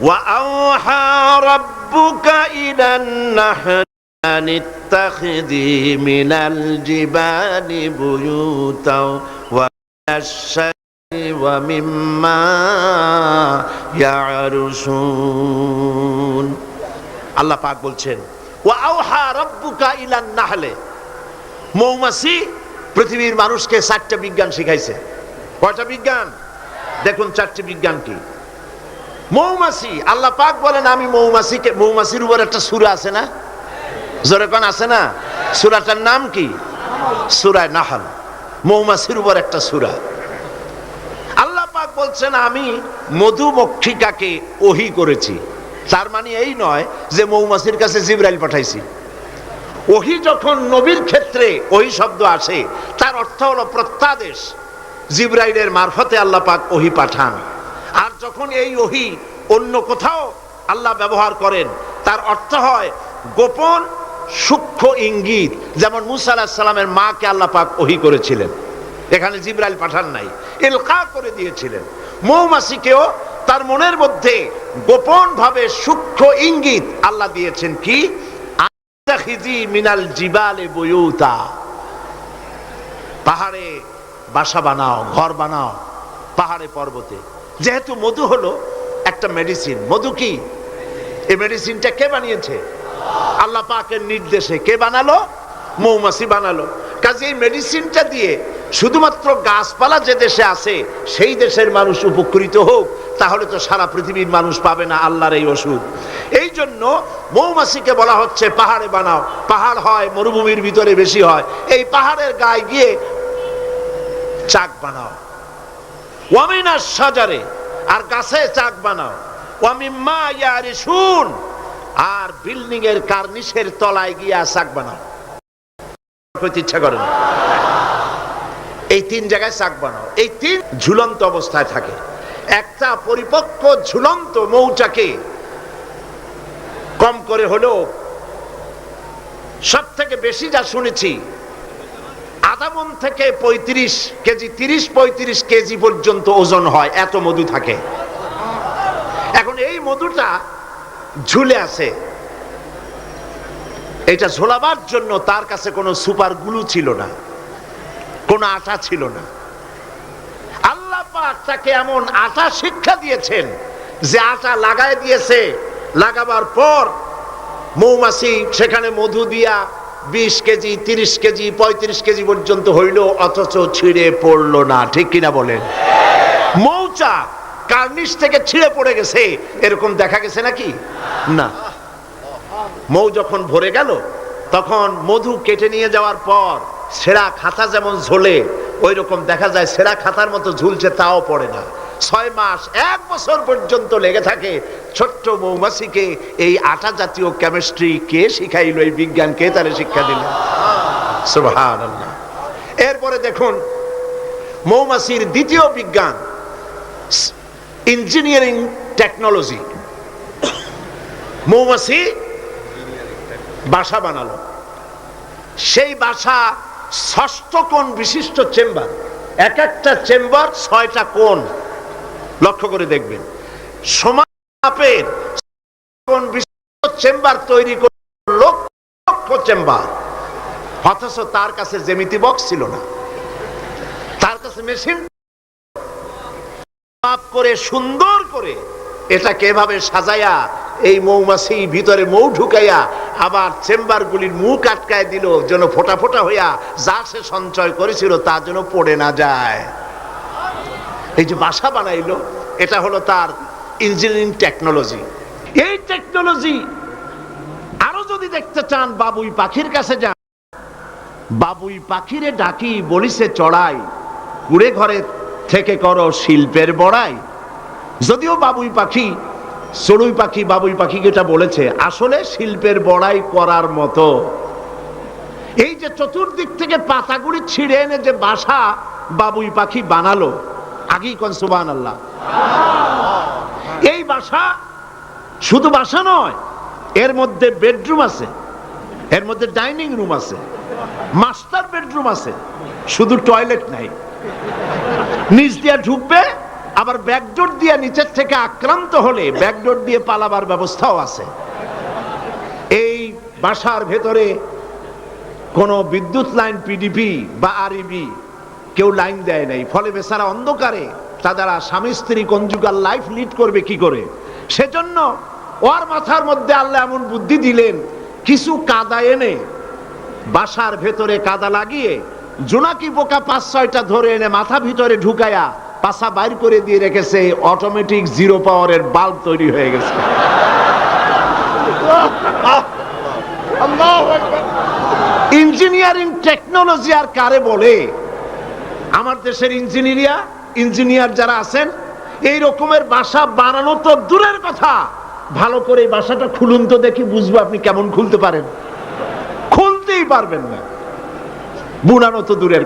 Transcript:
وأوحى ربك إلى النحل أن اتخذي من الجبال بيوتا ومن الشجر ومما يعرشون আল্লাহ পাক বলছেন ওয়া আওহা রাব্বুকা ইলান নাহলে মৌমাছি পৃথিবীর মানুষকে চারটা বিজ্ঞান শিখাইছে কয়টা বিজ্ঞান দেখুন চারটি বিজ্ঞান কি মৌমাছি, আল্লাহ পাক বলেন, আমি মৌমাছিকে, মৌমাছির উপর একটা সূরা আছে না? জোরে কোন, আছে না? সূরাটার নাম কি? সূরায় নাহল। মৌমাছির উপর একটা সূরা। আল্লাহ পাক বলছেন, আমি মধুমক্ষিকাকে ওহি করেছি। তার মানে এই নয় যে মৌমাছির কাছে জিব্রাইল পাঠাইছি। ওহি যখন নবীর ক্ষেত্রে ওহি শব্দ আসে, তার অর্থ হলো প্রত্যাদেশ। জিব্রাইলের মারফতে আল্লাহ পাক ওহি পাঠান। আর যখন এই ওহি অন্য কোথাও আল্লাহ ব্যবহার করেন, তার অর্থ হয় গোপন সূক্ষ্ম ইঙ্গিত। যেমন মুসা সালামের মাকে আল্লাহ পাক ওহি করেছিলেন। এখানে জিব্রাইল পাঠান নাই এলকা করে দিয়েছিলেন। মৌমাছিকেও তার মনের মধ্যে গোপন ভাবে সূক্ষ্ম ইঙ্গিত আল্লাহ দিয়েছেন কি? মিনাল জিবালে বুয়ুতা। পাহাড়ে বাসা বানাও, ঘর বানাও, পাহাড়ে পর্বতে। যেহেতু মধু হলো একটা মেডিসিন মধু কি? এই মেডিসিনটা কে বানিয়েছে? আল্লাহ পাকের নির্দেশে কে বানালো? মৌমাছি বানালো। কাজে এই মেডিসিনটা দিয়ে শুধুমাত্র গাছপালা যে দেশে আছে, সেই দেশের মানুষ উপকৃত হোক, তাহলে তো সারা পৃথিবীর মানুষ পাবে না আল্লাহর এই ওষুধ। এই জন্য মৌমাছিকে বলা হচ্ছে, পাহাড়ে বানাও। পাহাড় হয়, মরুভূমির ভিতরে বেশি হয়। এই পাহাড়ের গায়ে গিয়ে চাক বানাও। ওয়ামিনা সাজারে আর গাছে চাক বানাও। ওয়ামিম্মা ইয়ারে শুন আর বিল্ডিং এর কার্নিশের তলায় গিয়া চাক বানাও। ইচ্ছা করে না। এই তিন জায়গায় চাক বানাও। এই তিন ঝুলন্ত অবস্থায় থাকে। একটা পরিপক্ক ঝুলন্ত মৌচাকে কম করে হলেও সব থেকে বেশি যা শুনেছি আধা মন থেকে পঁয়ত্রিশ কেজি, তিরিশ পঁয়ত্রিশ কেজি পর্যন্ত ওজন হয়, এত মধু থাকে। এখন এই মধুটা ঝুলে আছে। এটা ঝোলাবার জন্য তার কাছে কোনো সুপার গুলু ছিল না, কোনো আটা ছিল না। আল্লাহ পাক তাকে এমন আটা শিক্ষা দিয়েছেন যে আটা লাগায় দিয়েছে, লাগাবার পর মৌমাছি সেখানে মধু দিয়া বিশ কেজি, তিরিশ কেজি, পঁয়ত্রিশ কেজি পর্যন্ত হইল, অথচ ছিঁড়ে পড়ল না। ঠিক কিনা বলেন? মৌচা কার্নিশ থেকে ছিঁড়ে পড়ে গেছে। এরকম দেখা গেছে নাকি? না। মৌ যখন ভরে গেল, তখন মধু কেটে নিয়ে যাওয়ার পর সেরা খাতা যেমন ঝোলে ওই রকম দেখা যায় সেরা খাতার মতো ঝুলছে, তাও পড়ে না। ছয় মাস, এক বছর পর্যন্ত লেগে থাকে। ছোট্ট মৌমাছিকে এই আটা জাতীয় কেমিস্ট্রি কে শিখাইল, এই বিজ্ঞান কে তারে শিক্ষা দিল? এরপরে দেখুন, মৌমাছির দ্বিতীয় বিজ্ঞান ইঞ্জিনিয়ারিং টেকনোলজি মৌমাছি বাসা বানালো। সেই বাসা ষষ্ঠ কোণ বিশিষ্ট চেম্বার এক একটা চেম্বার ছয়টা কোণ। লক্ষ্য করে দেখবেন। কোণ চেম্বার তৈরি লক্ষ চেম্বার। অথচ তার কাছে জেমিতি বক্স ছিল না। তার কাছে মেশিন করে, সুন্দর করে এটাকে এভাবে সাজাইয়া এই মৌমাছি ভিতরে মৌ ঢুকাইয়া আবার চেম্বারগুলির মুখ আটকায় দিল, যেন ফোটা ফোটা হইয়া যা সে সঞ্চয় করেছিল তা যেন পড়ে না যায়। এই যে বাসা বানাইলো, এটা হলো তার ইঞ্জিনিয়ারিং টেকনোলজি এই টেকনোলজি আরও যদি দেখতে চান, বাবুই পাখির কাছে যান। বাবুই পাখিরে ডাকি, বলিছে, চড়াই, কুড়ে ঘরে থেকে করো শিল্পের বড়াই। যদিও বাবুই পাখি, চড়ুই পাখি, বাবুই পাখিকে এটা বলেছে, আসলে শিল্পের বড়াই করার মতো। এই যে চতুর্দিক থেকে পাতাগুলি ছিঁড়ে এনে যে বাসা বাবুই পাখি বানালো আগেই কন সুবান আল্লাহ এই বাসা শুধু বাসা নয়, এর মধ্যে বেডরুম আছে, এর মধ্যে ডাইনিং রুম আছে, মাস্টার বেডরুম আছে, শুধু টয়লেট নাই। নিচ দিয়ে ঢুকবে, আবার ব্যাকডোর দিয়ে নিচের থেকে আক্রান্ত হলে ব্যাকডোর দিয়ে পালাবার ব্যবস্থাও আছে। এই বাসার ভেতরে কোনো বিদ্যুৎ লাইন পিডিপি বা আরইবি কেউ লাইন দেয় নাই। ফলে বেচারা অন্ধকারে তারা স্বামী স্ত্রী কঞ্জুগাল লাইফ লিড করবে কি করে? সেজন্য ওর মাথার মধ্যে আল্লাহ এমন বুদ্ধি দিলেন কিছু কাদা এনে বাসার ভেতরে কাদা লাগিয়ে জোনাকি পোকা পাঁচ ছয়টা ধরে এনে মাথা ভিতরে ঢুকায়া পাশা বাইর করে দিয়ে রেখেছে অটোমেটিক জিরো পাওয়ারের বাল্ব তৈরি হয়ে গেছে। ইঞ্জিনিয়ারিং টেকনোলজি আর কারে বলে? আমার দেশের ইঞ্জিনিয়ার ইঞ্জিনিয়ার যারা আছেন, এই রকমের বাসা বানানো তো দূরের কথা। ভালো করে এই বাসাটা খুলুন তো দেখি, বুঝব আপনি কেমন খুলতে পারেন। খুলতেই পারবেন না। বুনানো তো দূরের